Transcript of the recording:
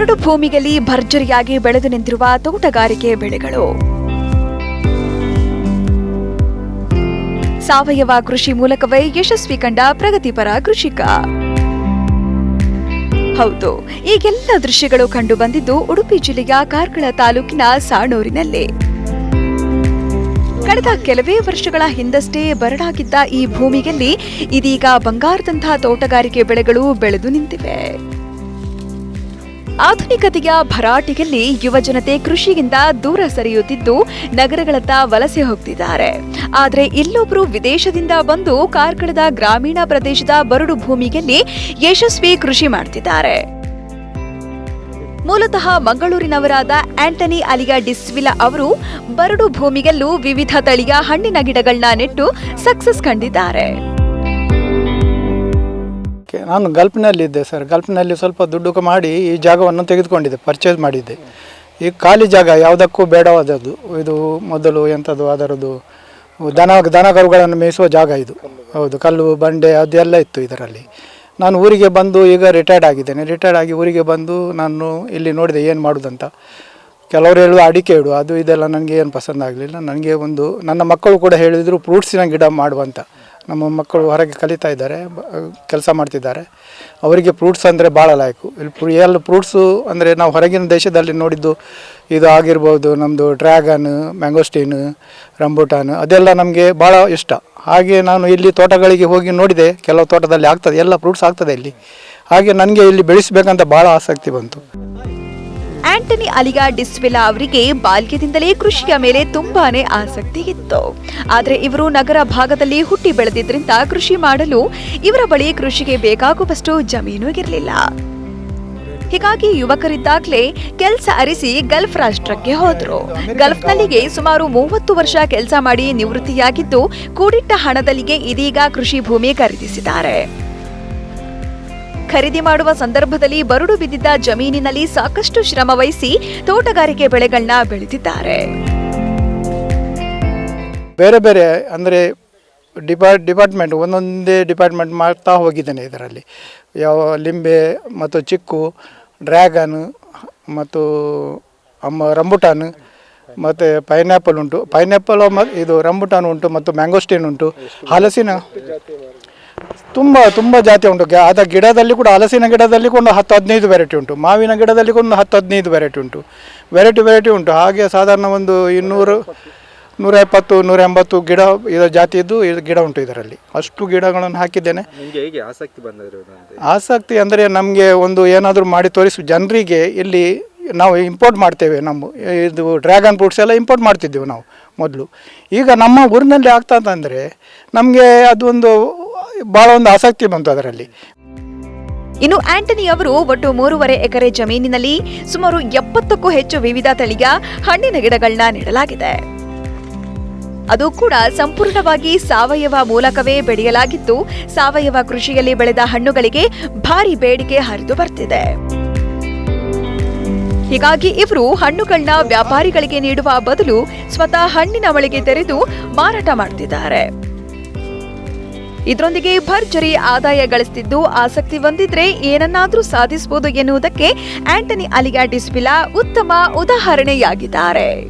ಬರಡು ಭೂಮಿಯಲ್ಲಿ ಭರ್ಜರಿಯಾಗಿ ಬೆಳೆದು ನಿಂತಿರುವ ತೋಟಗಾರಿಕೆ ಬೆಳೆಗಳು. ಸಾವಯವ ಕೃಷಿ ಮೂಲಕವೇ ಯಶಸ್ವಿ ಕಂಡ ಪ್ರಗತಿಪರ ಕೃಷಿಕ. ಹೌದು ಈಗೆಲ್ಲ ದೃಶ್ಯಗಳು ಕಂಡು ಬಂದಿದ್ದು ಉಡುಪಿ ಜಿಲ್ಲೆಯ ಕಾರ್ಕಳ ತಾಲೂಕಿನ ಸಾಣೂರಿನಲ್ಲಿ. ಕಳೆದ ಕೆಲವೇ ವರ್ಷಗಳ ಹಿಂದಷ್ಟೇ ಬರಡಾಗಿದ್ದ ಈ ಭೂಮಿಯಲ್ಲಿ ಇದೀಗ ಬಂಗಾರದಂತಹ ತೋಟಗಾರಿಕೆ ಬೆಳೆಗಳು ಬೆಳೆದು ನಿಂತಿವೆ. ಆಧುನಿಕತೆಯ ಭರಾಟೆಯಲ್ಲಿ ಯುವಜನತೆ ಕೃಷಿಯಿಂದ ದೂರ ಸರಿಯುತ್ತಿದ್ದು ನಗರಗಳತ್ತ ವಲಸೆ ಹೋಗ್ತಿದ್ದಾರೆ. ಆದರೆ ಇಲ್ಲೊಬ್ಬರು ವಿದೇಶದಿಂದ ಬಂದು ಕಾರ್ಕಳದ ಗ್ರಾಮೀಣ ಪ್ರದೇಶದ ಬರಡು ಭೂಮಿಯಲ್ಲಿ ಯಶಸ್ವಿ ಕೃಷಿ ಮಾಡ್ತಿದ್ದಾರೆ. ಮೂಲತಃ ಮಂಗಳೂರಿನವರಾದ ಆಂಟನಿ ಅಲಿಯಾ ಡಿಸ್ವಿಲಾ ಅವರು ಬರಡು ಭೂಮಿಯಲ್ಲೂ ವಿವಿಧ ತಳಿಯ ಹಣ್ಣಿನ ಗಿಡಗಳನ್ನ ನೆಟ್ಟು ಸಕ್ಸಸ್ ಕಂಡಿದ್ದಾರೆ. ಕೆ- ನಾನು ಗಲ್ಫ್ನಲ್ಲಿದ್ದೆ ಸರ್. ಗಲ್ಫ್ನಲ್ಲಿ ಸ್ವಲ್ಪ ದುಡ್ಡು ಮಾಡಿ ಈ ಜಾಗವನ್ನು ತೆಗೆದುಕೊಂಡಿದ್ದೆ, ಪರ್ಚೇಸ್ ಮಾಡಿದ್ದೆ. ಈ ಖಾಲಿ ಜಾಗ ಯಾವುದಕ್ಕೂ ಬೇಡವಾದದ್ದು, ಇದು ಮೊದಲು ಎಂಥದ್ದು ಅದರದ್ದು, ದನ ದನ ಕರುಗಳನ್ನು ಮೇಯಿಸುವ ಜಾಗ ಇದು. ಹೌದು, ಕಲ್ಲು, ಬಂಡೆ ಅದೆಲ್ಲ ಇತ್ತು ಇದರಲ್ಲಿ. ನಾನು ಊರಿಗೆ ಬಂದು ಈಗ ರಿಟೈರ್ಡ್ ಆಗಿದ್ದೇನೆ. ರಿಟೈರ್ಡ್ ಆಗಿ ಊರಿಗೆ ಬಂದು ನಾನು ಇಲ್ಲಿ ನೋಡಿದೆ ಏನು ಮಾಡೋದಂತ. ಕೆಲವರು ಹೇಳುವ ಅಡಿಕೆ ಇಡು, ಅದು ಇದೆಲ್ಲ ನನಗೆ ಏನು ಪಸಂದ ಆಗಲಿಲ್ಲ ನನಗೆ ಒಂದು, ನನ್ನ ಮಕ್ಕಳು ಕೂಡ ಹೇಳಿದರು, ಫ್ರೂಟ್ಸಿನ ಗಿಡ ಮಾಡುವಂತ. ನಮ್ಮ ಮಕ್ಕಳು ಹೊರಗೆ ಕಲಿತಾ ಇದ್ದಾರೆ ಕೆಲಸ ಮಾಡ್ತಿದ್ದಾರೆ. ಅವರಿಗೆ ಫ್ರೂಟ್ಸ್ ಅಂದರೆ ಭಾಳ ಲಾಯಕು. ಇಲ್ಲಿ ಎಲ್ಲ ಫ್ರೂಟ್ಸು ಅಂದರೆ ನಾವು ಹೊರಗಿನ ದೇಶದಲ್ಲಿ ನೋಡಿದ್ದು ಇದು ಆಗಿರ್ಬೋದು ನಮ್ಮದು ಡ್ರ್ಯಾಗನ್ ಮ್ಯಾಂಗೋಸ್ಟೀನ್ ರಂಬೂಟಾನ್ ಅದೆಲ್ಲ ನಮಗೆ ಭಾಳ ಇಷ್ಟ. ಹಾಗೆ ನಾನು ಇಲ್ಲಿ ತೋಟಗಳಿಗೆ ಹೋಗಿ ನೋಡಿದೆ, ಕೆಲವು ತೋಟದಲ್ಲಿ ಆಗ್ತದೆ, ಎಲ್ಲ ಫ್ರೂಟ್ಸ್ ಆಗ್ತದೆ ಇಲ್ಲಿ. ಹಾಗೆ ನನಗೆ ಇಲ್ಲಿ ಬೆಳೆಸಬೇಕಂತ ಭಾಳ ಆಸಕ್ತಿ ಬಂತು. ಆಂಟನಿ ಅಲಿಗಾ ಡಿಸ್ವಿಲಾ ಅವರಿಗೆ ಬಾಲ್ಯದಿಂದಲೇ ಕೃಷಿಯ ಮೇಲೆ ತುಂಬಾನೇ ಆಸಕ್ತಿ ಇತ್ತು. ಆದರೆ ಇವರು ನಗರ ಭಾಗದಲ್ಲಿ ಹುಟ್ಟಿ ಬೆಳೆದಿದ್ದರಿಂದ ಕೃಷಿ ಮಾಡಲು ಇವರ ಬಳಿ ಕೃಷಿಗೆ ಬೇಕಾಗುವಷ್ಟು ಜಮೀನು ಇರಲಿಲ್ಲ. ಹೀಗಾಗಿ ಯುವಕರಿದ್ದಾಗಲೇ ಕೆಲಸ ಅರಿಸಿ ಗಲ್ಫ್ ರಾಷ್ಟ್ರಕ್ಕೆ ಹೋದರು. ಗಲ್ಫ್ನಲ್ಲಿಗೆ ಸುಮಾರು ಮೂವತ್ತು ವರ್ಷ ಕೆಲಸ ಮಾಡಿ ನಿವೃತ್ತಿಯಾಗಿದ್ದು, ಕೂಡಿಟ್ಟ ಹಣದಲ್ಲಿಗೆ ಇದೀಗ ಕೃಷಿ ಭೂಮಿ ಖರೀದಿಸಿದ್ದಾರೆ. ಖರೀದಿ ಮಾಡುವ ಸಂದರ್ಭದಲ್ಲಿ ಬರುಡು ಬಿದ್ದಿದ್ದ ಜಮೀನಿನಲ್ಲಿ ಸಾಕಷ್ಟು ಶ್ರಮ ತೋಟಗಾರಿಕೆ ಬೆಳೆಗಳನ್ನ ಬೆಳೆದಿದ್ದಾರೆ. ಬೇರೆ ಬೇರೆ ಅಂದರೆ ಡಿಪಾರ್ಟ್ ಡಿಪಾರ್ಟ್ಮೆಂಟ್ ಒಂದೊಂದೇ ಡಿಪಾರ್ಟ್ಮೆಂಟ್ ಮಾಡ್ತಾ ಹೋಗಿದ್ದೇನೆ ಇದರಲ್ಲಿ. ಯಾವ ಲಿಂಬೆ ಮತ್ತು ಚಿಕ್ಕು, ಡ್ರ್ಯಾಗನ್ ಮತ್ತು ಅಮ್ಮ ರಂಬುಟಾನ್ ಮತ್ತು ಪೈನಾಪಲ್ ಉಂಟು. ಪೈನಾಪಲ್ ಇದು ರಂಬುಟಾನ್ ಉಂಟು ಮತ್ತು ಮ್ಯಾಂಗೋಸ್ಟೀನ್ ಉಂಟು. ಹಲಸಿನ ತುಂಬ ತುಂಬ ಜಾತಿ ಉಂಟು. ಅದ ಗಿಡದಲ್ಲಿ ಕೂಡ ಹಲಸಿನ ಗಿಡದಲ್ಲಿ ಕೂಡ ಒಂದು ಹತ್ತು ಹದಿನೈದು ವೆರೈಟಿ ಉಂಟು. ಮಾವಿನ ಗಿಡದಲ್ಲಿ ಕೂಡ ಒಂದು ಹತ್ತು ಹದಿನೈದು ವೆರೈಟಿ ಉಂಟು. ವೆರೈಟಿ ವೆರೈಟಿ ಉಂಟು. ಹಾಗೆ ಸಾಧಾರಣ ಒಂದು ಇನ್ನೂರು ನೂರ ಎಪ್ಪತ್ತು ನೂರ ಎಂಬತ್ತು ಗಿಡ ಇದು ಜಾತಿಯದ್ದು ಇದು ಗಿಡ ಉಂಟು ಇದರಲ್ಲಿ. ಅಷ್ಟು ಗಿಡಗಳನ್ನು ಹಾಕಿದ್ದೇನೆ. ನಿಮಗೆ ಹೇಗೆ ಆಸಕ್ತಿ ಆಸಕ್ತಿ ಅಂದರೆ ನಮಗೆ ಒಂದು ಏನಾದರೂ ಮಾಡಿ ತೋರಿಸು. ಜನರಿಗೆ ಇಲ್ಲಿ ನಾವು ಇಂಪೋರ್ಟ್ ಮಾಡ್ತೇವೆ ನಮ್ಮ ಇದು ಡ್ರ್ಯಾಗನ್ ಫ್ರೂಟ್ಸ್ ಎಲ್ಲ ಇಂಪೋರ್ಟ್ ಮಾಡ್ತಿದ್ದೆವು ನಾವು ಮೊದಲು. ಈಗ ನಮ್ಮ ಊರಿನಲ್ಲಿ ಆಗ್ತಾ ಅಂತಂದರೆ ನಮಗೆ ಅದೊಂದು ಭಾಳ ಒಂದು ಆಸಕ್ತಿ ಬಂತು ಅದರಲ್ಲಿ. ಇನ್ನು ಆಂಟನಿ ಅವರು ಒಟ್ಟು ಮೂರುವರೆ ಎಕರೆ ಜಮೀನಿನಲ್ಲಿ ಸುಮಾರು ಎಪ್ಪತ್ತಕ್ಕೂ ಹೆಚ್ಚು ವಿವಿಧ ತಳಿಯ ಹಣ್ಣಿನ ಗಿಡಗಳನ್ನ ನೆಡಲಾಗಿದೆ. ಅದು ಕೂಡ ಸಂಪೂರ್ಣವಾಗಿ ಸಾವಯವ ಮೂಲಕವೇ ಬೆಳೆಯಲಾಗಿದ್ದು, ಸಾವಯವ ಕೃಷಿಯಲ್ಲಿ ಬೆಳೆದ ಹಣ್ಣುಗಳಿಗೆ ಭಾರಿ ಬೇಡಿಕೆ ಹರಿದು ಬರ್ತಿದೆ. ಹೀಗಾಗಿ ಇವರು ಹಣ್ಣುಗಳನ್ನ ವ್ಯಾಪಾರಿಗಳಿಗೆ ನೀಡುವ ಬದಲು ಸ್ವತಃ ಹಣ್ಣಿನ ಮಳಿಗೆ ತೆರೆದು ಮಾರಾಟ ಮಾಡ್ತಿದ್ದಾರೆ. ಇದರೊಂದಿಗೆ ಭರ್ಜರಿ ಆದಾಯ ಗಳಿಸ್ತಿದ್ದು ಆಸಕ್ತಿ ಹೊಂದಿದ್ರೆ ಏನನ್ನಾದರೂ ಸಾಧಿಸಬಹುದು ಎನ್ನುವುದಕ್ಕೆ ಆಂಟನಿ ಅಲಿಯಾ ಡಿಸ್ಬಿಲಾ ಉತ್ತಮ ಉದಾಹರಣೆಯಾಗಿದ್ದಾರೆ.